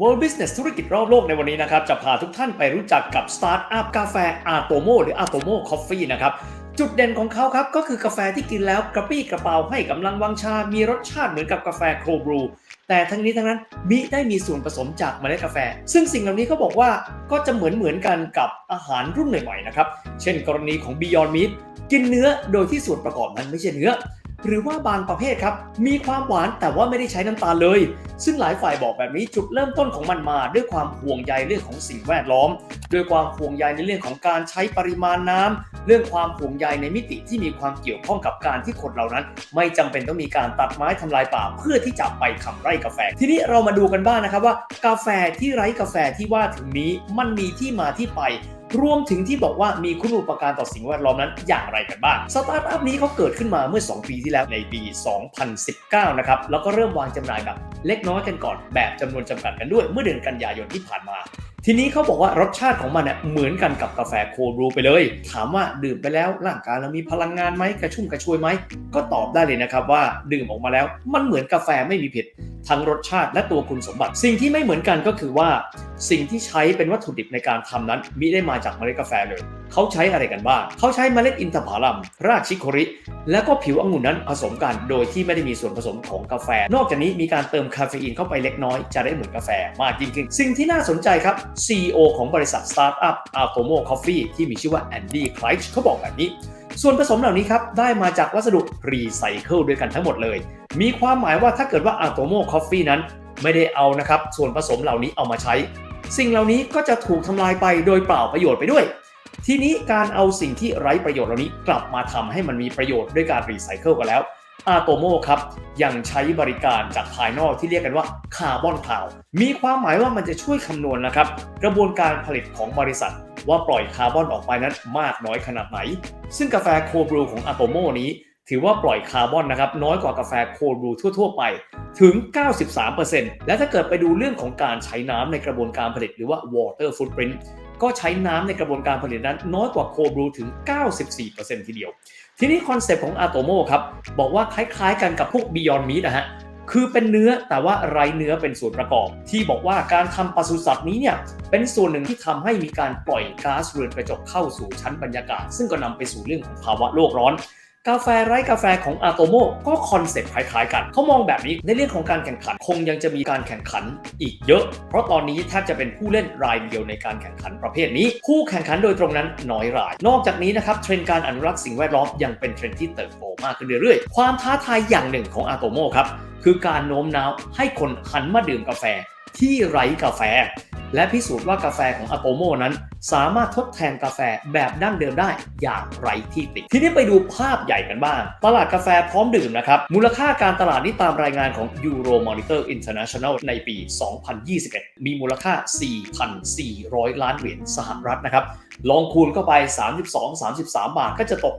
World Business ธุรกิจรอบโลกในวันนี้นะครับ จะพาทุกท่านไปรู้จักกับสตาร์ทอัพกาแฟ Atomo หรือ Atomo Coffee นะครับ จุดเด่นของเขาครับ ก็คือกาแฟที่กินแล้วกระปี้กระเป๋าให้กำลังวังชา มีรสชาติเหมือนกับกาแฟโครบรู แต่ทั้งนี้ทั้งนั้นมิได้มีส่วนผสมจากเมล็ดกาแฟ ซึ่งสิ่งเหล่านี้เขาบอกว่าก็จะเหมือนเหมือนกันกับอาหารรุ่นใหม่ๆนะครับ เช่น กรณีของ Beyond Meat กินเนื้อโดยที่ส่วนประกอบนั้นไม่ใช่เนื้อ หรือว่าบางประเภทครับ มีความหวานแต่ว่าไม่ได้ใช้น้ำตาลเลย ซึ่งหลายฝ่ายบอกแบบนี้จุดเริ่มต้นของมันมา ด้วยความห่วงใยเรื่องของสิ่งแวดล้อม ด้วยความห่วงใยในเรื่องของการใช้ปริมาณน้ำเรื่องความห่วงใยในมิติที่มีความเกี่ยวข้องกับการที่คนเหล่านั้น ไม่จำเป็นต้องมีการตัดไม้ทำลายป่าเพื่อที่จะไปทำไร่กาแฟ ทีนี้เรามาดูกันบ้างนะครับว่า กาแฟที่ไร้กาแฟที่ว่าถึงนี้มันมีที่มาที่ไป รวมถึงที่บอกว่ามีคุณูปการต่อสิ่งแวดล้อมนั้นอย่างไรกันบ้างสตาร์ทอัพนี้เขาเกิดขึ้นมาเมื่อ 2 ปีที่แล้วในปี 2019 นะครับ แล้วก็เริ่มวางจำหน่ายแบบเล็กน้อยกันก่อนแบบจำนวนจำกัดกันด้วยเมื่อเดือนกันยายนที่ผ่านมา ทีนี้เขาบอกว่ารสชาติของมันเนี่ยเหมือนกันกับกาแฟโคลบรูไปเลย ถามว่าดื่มไปแล้วร่างกายเรามีพลังงานไหมกระชุ่มกระชวยไหมก็ตอบได้เลยนะครับว่าดื่มออกมาแล้วมันเหมือนกาแฟไม่มีผิดทั้งรสชาติและตัวคุณสมบัติ สิ่งที่ไม่เหมือนกันก็คือว่า สิ่งที่ใช้เป็นวัตถุดิบในการทำนั้นมิได้มาจากเมล็ดกาแฟเลย เขาใช้อะไรกันบ้าง เขาใช้เมล็ดอินทผลัม รากชิโคริ แล้วก็ผิวองุ่นนั้นผสมกันโดยที่ไม่ได้มีส่วนผสมของกาแฟ นอกจากนี้มีการเติมคาเฟอีนเข้าไปเล็กน้อยจะได้เหมือนกาแฟมากยิ่งขึ้น สิ่งที่น่าสนใจครับ CEO ของบริษัทสตาร์ทอัพ Atomo Coffee ที่มีชื่อว่าแอนดี้คลายเขาบอกแบบนี้ ส่วนผสมเหล่านี้ครับ ได้มาจากวัสดุรีไซเคิลด้วยกันทั้งหมดเลย มีความหมายว่าถ้าเกิดว่า Atomo Coffee นั้น ไม่ได้เอานะครับส่วนผสมเหล่านี้เอามาใช้ สิ่งเหล่านี้ก็จะถูกทำลายไปโดยเปล่าประโยชน์ไปด้วย ทีนี้การเอาสิ่งที่ไร้ประโยชน์เหล่านี้กลับมาทำให้มันมีประโยชน์ด้วยการรีไซเคิลกันแล้วอาโตโมครับยังใช้บริการจากภายนอกที่เรียกกันว่าคาร์บอนคลาวมีความหมายว่ามันจะช่วยคำนวณนะครับ กระบวนการผลิตของบริษัท ว่าปล่อยคาร์บอนออกไปนั้นมากน้อยขนาดไหน ซึ่งกาแฟโคบรูของอาโตโมนี้ถือว่าปล่อยคาร์บอนนะครับน้อยกว่ากาแฟโคบรูทั่ว ๆ ไปถึง 93%และถ้าเกิดไปดูเรื่องของการใช้น้ำในกระบวนการผลิตหรือว่า water footprint ก็ใช้น้ำในกระบวนการผลิตนั้นน้อยกว่าโคบรูถึง 94%ทีเดียว ทีนี้คอนเซปต์ของ Atomo ครับ บอกว่าคล้ายๆกันกับพวก Beyond Meat นะฮะ คือเป็นเนื้อแต่ว่าไร้เนื้อเป็นส่วนประกอบ ที่บอกว่าการทำปศุสัตว์นี้เนี่ยเป็นส่วนหนึ่งที่ทำให้มีการปล่อยก๊าซเรือนกระจกเข้าสู่ชั้นบรรยากาศ ซึ่งก็นำไปสู่เรื่องของภาวะโลกร้อน กาแฟไร้กาแฟของอาโตโมก็คอนเซ็ปต์คล้ายๆกัน เขามองแบบนี้ในเรื่องของการแข่งขันคงยังจะมีการแข่งขันอีกเยอะ เพราะตอนนี้แทบจะเป็นผู้เล่นรายเดียวในการแข่งขันประเภทนี้คู่แข่งขันโดยตรงนั้นน้อยราย นอกจากนี้นะครับเทรนด์การอนุรักษ์สิ่งแวดล้อมยังเป็นเทรนด์ที่เติบโตมากขึ้นเรื่อยๆ ความท้าทายอย่างหนึ่งของอาโตโมครับคือการโน้มน้าวให้คนหันมาดื่มกาแฟที่ไร้กาแฟและพิสูจน์ว่ากาแฟของอะโตโมนั้น สามารถทดแทนกาแฟแบบดั้งเดิมได้อย่างไร้ที่ติ ทีนี้ไปดูภาพใหญ่กันบ้าง ตลาดกาแฟพร้อมดื่มนะครับ มูลค่าการตลาดนี้ตามรายงานของ Euro Monitor International ในปี 2021 มีมูลค่า 4,400 ล้านเหรียญสหรัฐนะครับลองคูณเข้าไป 32-33 บาท ก็จะตก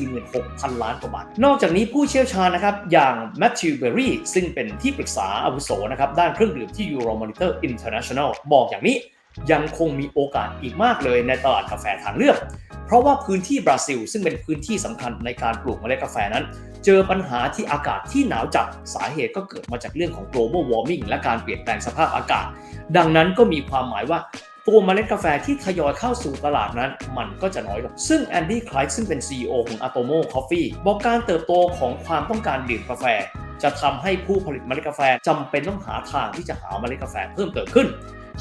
146,000 ล้านกว่าบาท นอกจากนี้ผู้เชี่ยวชาญนะครับ อย่างแมทธิวเบอรี่ซึ่งเป็นที่ปรึกษาอาวุโสนะครับ ด้านเครื่องดื่มที่ Euro Monitor International บอกอย่างนี้ ยังคงมีโอกาสอีกมากเลยในตลาดกาแฟทางเลือก เพราะว่าพื้นที่บราซิล ซึ่งเป็นพื้นที่สำคัญในการปลูกเมล็ดกาแฟนั้น เจอปัญหาที่อากาศที่หนาวจัดสาเหตุก็เกิดมาจากเรื่องของ global warming และการเปลี่ยนแปลงสภาพอากาศ ดังนั้นก็มีความหมายว่าตัวเมล็ดกาแฟที่ทยอยเข้าสู่ตลาดนั้น มันก็จะน้อยลง ซึ่งแอนดี้คลายซึ่งเป็น CEO ของ Atomo Coffee บอกการเติบโตของความต้องการดื่มกาแฟ จะทำให้ผู้ผลิตเมล็ดกาแฟจำเป็นต้องหาทางที่จะหาเมล็ดกาแฟเพิ่มเติมขึ้น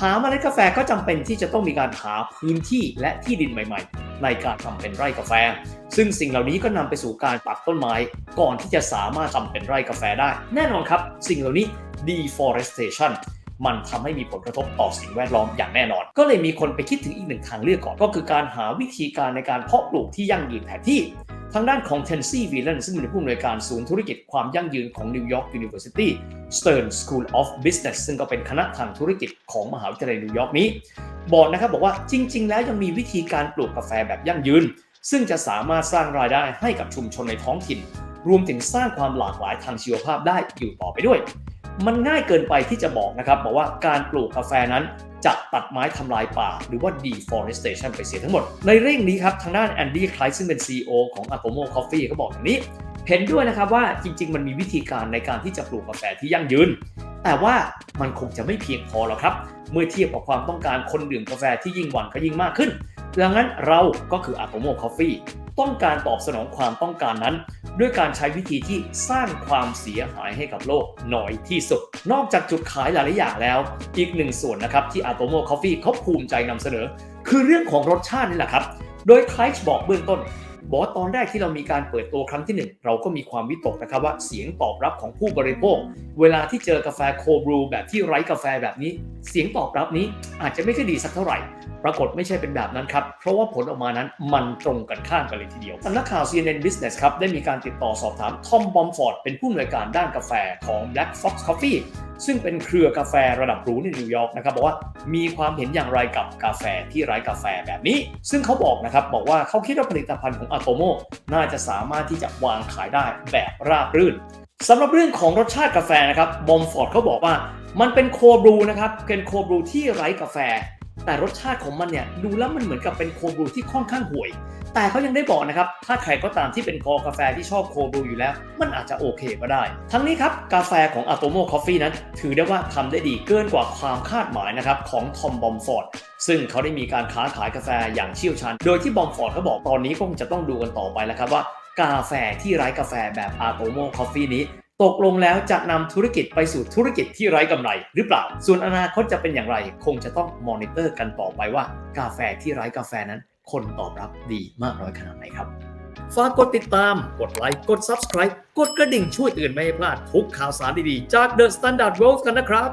หาเมล็ดกาแฟก็จำเป็นที่จะต้องมีการหาพื้นที่และที่ดินใหม่ๆ ในการทำเป็นไร่กาแฟ ซึ่งสิ่งเหล่านี้ก็นำไปสู่การตัดต้นไม้ก่อนที่จะสามารถทำเป็นไร่กาแฟได้ แน่นอนครับ สิ่งเหล่านี้ deforestation มันทำให้มีผลกระทบต่อสิ่งแวดล้อมอย่างแน่นอน ก็เลยมีคนไปคิดถึงอีกหนึ่งทางเลือกก่อน ก็คือการหาวิธีการในการเพาะปลูกที่ยั่งยืนแทนที่ ทางด้านของ Tennessee w h e l a n ซึ่งเป็นผู้อำนวยการศูนย์ธุรกิจความยั่งยืนของ New York University Stern School of Business ซึ่งก็เป็นคณะทางธุรกิจของมหาวิทยาลัยนิวยอร์กนี้ บอกนะครับบอกว่าจริง ๆ แล้วยังมีวิธีการปลูกกาแฟแบบยั่งยืน ซึ่งจะสามารถสร้างรายได้ให้กับชุมชนในท้องถิ่น รวมถึงสร้างความหลากหลายทางชีวภาพได้อยู่ต่อไปด้วย มันง่ายเกินไปที่จะบอกนะครับบอกว่าการปลูกกาแฟนั้น จะตัดไม้ทำลายป่า หรือว่า deforestation ไปเสียทั้งหมด ในเรื่องนี้ครับ ทางด้านแอนดี้คลายซึ่งเป็น CEO ของ Atomo Coffee ก็บอกอย่างนี้ เห็นด้วยนะครับว่าจริง ๆ มันมีวิธีการในการที่จะปลูกกาแฟที่ยั่งยืน แต่ว่ามันคงจะไม่เพียงพอหรอกครับ เมื่อเทียบกับความต้องการคนดื่มกาแฟที่ยิ่งวันก็ยิ่งมากขึ้นดังนั้นเราก็คือ Atomo Coffee ต้องการตอบสนองความต้องการนั้น ด้วยการใช้วิธีที่สร้างความเสียหายให้กับโลกน้อยที่สุด นอกจากจุดขายหลาย ๆ อย่างแล้ว อีกหนึ่งส่วนนะครับที่ Atomo Coffee เขาภูมิใจนำเสนอ คือเรื่องของรสชาตินี่แหละครับ โดยไคลส์บอกเบื้องต้นบอกตอนแรกที่เรามีการเปิดตัวครั้งที่หนึ่งเราก็มีความวิตกนะครับว่าเสียงตอบรับของผู้บริโภค เวลาที่เจอกาแฟโคบรูแบบที่ไร้กาแฟแบบนี้ เสียงตอบรับนี้อาจจะไม่ค่อยดีสักเท่าไหร่ปรากฏไม่ใช่เป็นแบบนั้นครับ เพราะว่าผลออกมานั้นมันตรงกันข้ามกันเลยทีเดียวสำนักข่าว CNN Business ครับ ได้มีการติดต่อสอบถามทอมบอมฟอร์ดเป็นผู้อำนวยการด้านกาแฟของ Black Fox Coffee ซึ่งเป็นเครือกาแฟระดับหรูในนิวยอร์กนะครับบอกว่ามีความเห็นอย่างไรกับกาแฟที่ไร้กาแฟแบบนี้ ซึ่งเขาบอกนะครับบอกว่าเขาคิดว่าผลิตภัณฑ์ของ Atomo น่าจะสามารถที่จะวางขายได้แบบราบรื่นสำหรับเรื่องของรสชาติกาแฟนะครับบอมฟอร์ดเขาบอกว่ามันเป็นโคบรูนะครับเป็นโคบรูที่ไร้กาแฟ แต่รสชาติของมันเนี่ยดูแล้วมันเหมือนกับเป็นโคบรูที่ค่อนข้างห่วย แต่เขายังได้บอกนะครับ ถ้าใครก็ตามที่เป็นคอกาแฟที่ชอบโคบรูอยู่แล้ว มันอาจจะโอเคก็ได้ ทั้งนี้ครับ กาแฟของ Atomo Coffee นั้น ถือได้ว่าทำได้ดีเกินกว่าความคาดหมายนะครับของทอมบอมฟอร์ดซึ่งเขาได้มีการค้าขายกาแฟอย่างเชี่ยวชาญ โดยที่บอมฟอร์ดเขาบอกตอนนี้ก็คงจะต้องดูกันต่อไปแล้วครับว่ากาแฟที่ไร้กาแฟแบบ Atomo Coffee นี้ ตกลงแล้วจะนำธุรกิจไปสู่ธุรกิจที่ไร้กำไรหรือเปล่า ส่วนอนาคตจะเป็นอย่างไร คงจะต้องมอนิเตอร์กันต่อไปว่า กาแฟที่ไร้กาแฟนั้น คนตอบรับดีมากน้อยขนาดไหนครับ ฝากกดติดตาม กดไลค์ กด Subscribe กดกระดิ่งช่วยเตือนไม่ให้พลาดทุกข่าวสารดีๆ จาก The Standard World กันนะครับ